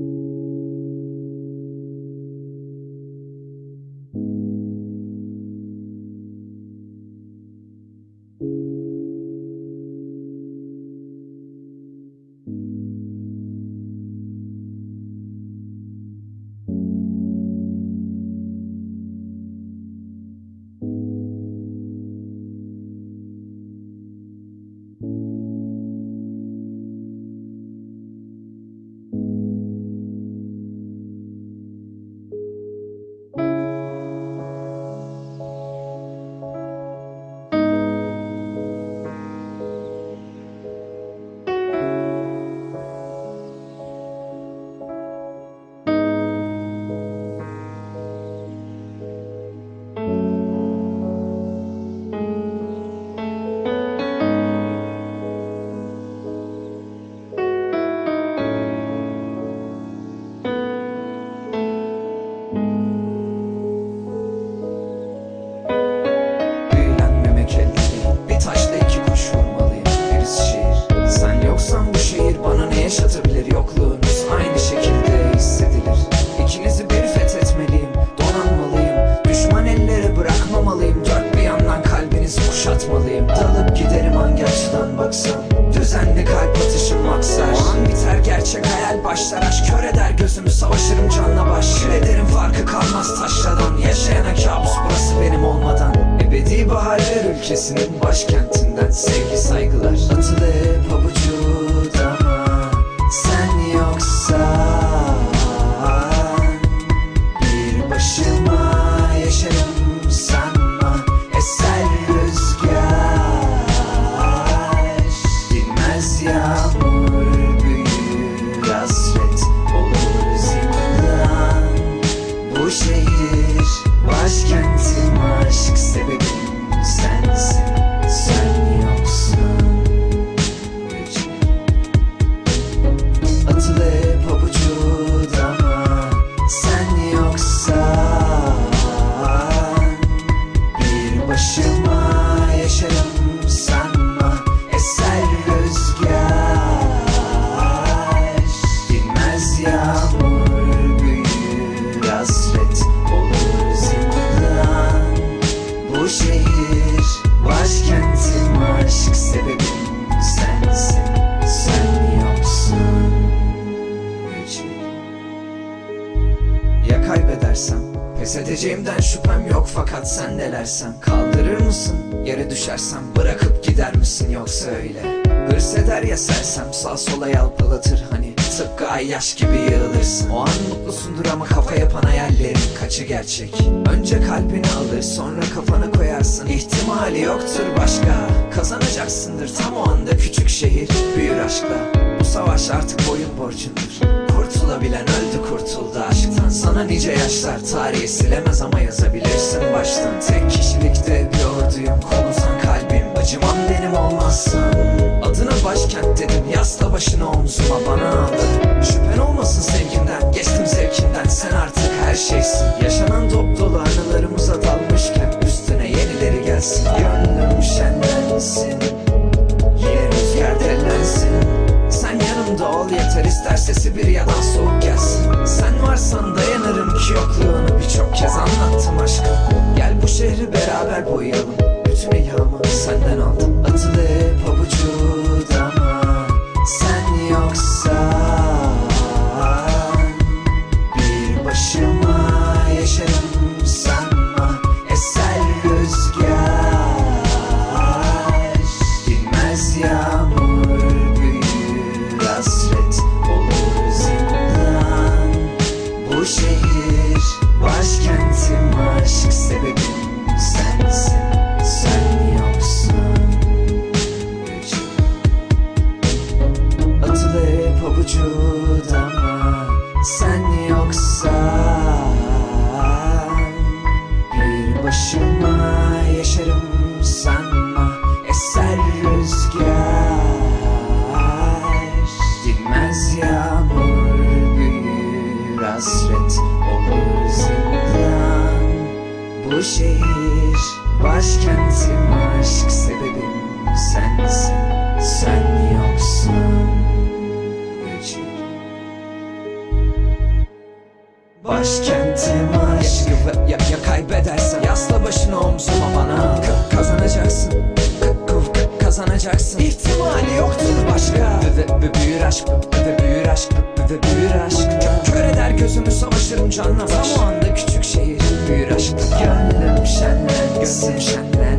thank mm -hmm. you kuşatmalıyım Dalıp giderim hangi açıdan baksan Düzenli kalp atışım aksar. O an biter gerçek hayal başlar. Aşk kör eder gözümü savaşırım canla baş. Kül ederim farkı kalmaz taşradan. Yaşayana kabus burası benim olmadan. Ebedi baharlar ülkesinin başkentinden. Sevgi saygılar Atılı Ya kaybedersem Pes edeceğimden şüphem yok fakat sen nelersem Kaldırır mısın? Yere düşersem Bırakıp gider misin? Yoksa öyle Hırs eder ya sersem. Sağ sola yalpalatır hani. Tıpkı ay yaş gibi yığılırsın. O an mutlusundur ama kafa yapan hayallerin kaçı gerçek? Önce kalbini alır sonra kafana koyarsın. İhtimali yoktur başka. Kazanacaksındır tam o anda küçük şehir Büyür aşkla. Bu savaş artık boyun borcundur Kurtulabilen öldü kurtuldu. Aşktan Sana nice yaşlar tarihi silemez ama yazabilirsin baştan. Tek kişilikte bir orduyum kalbim. Acımam benim olmazsan Adına başkent dedim yasla başını omzuma bana ağla Şüphen olmasın sevgimden geçtim zevkinden Sen artık her şeysin. Yaşanan dop dolu anılarımıza dalmışken Üstüne yenileri gelsin. Gönlüm şenlensin yeter ister sesi bir soğuk gelsin Bu şehir başkentim aşk sebebim sensin. Sen yoksun. Üç. Başkentim aşk. Ya, ya, ya kaybedersen Yasla başını omzuma bana. Ka- Kazanacaksın. Ka- ka- Kazanacaksın. İhtimali yoktur başka. Ve, ve büyür aşk Ve büyür aşk Ve büyür aşk. Kö- Kör eder gözümü savaşırım canla Tam o anda küçük şehir Büyür aşk. Gönlüm şenlensin Gönlüm şenlensin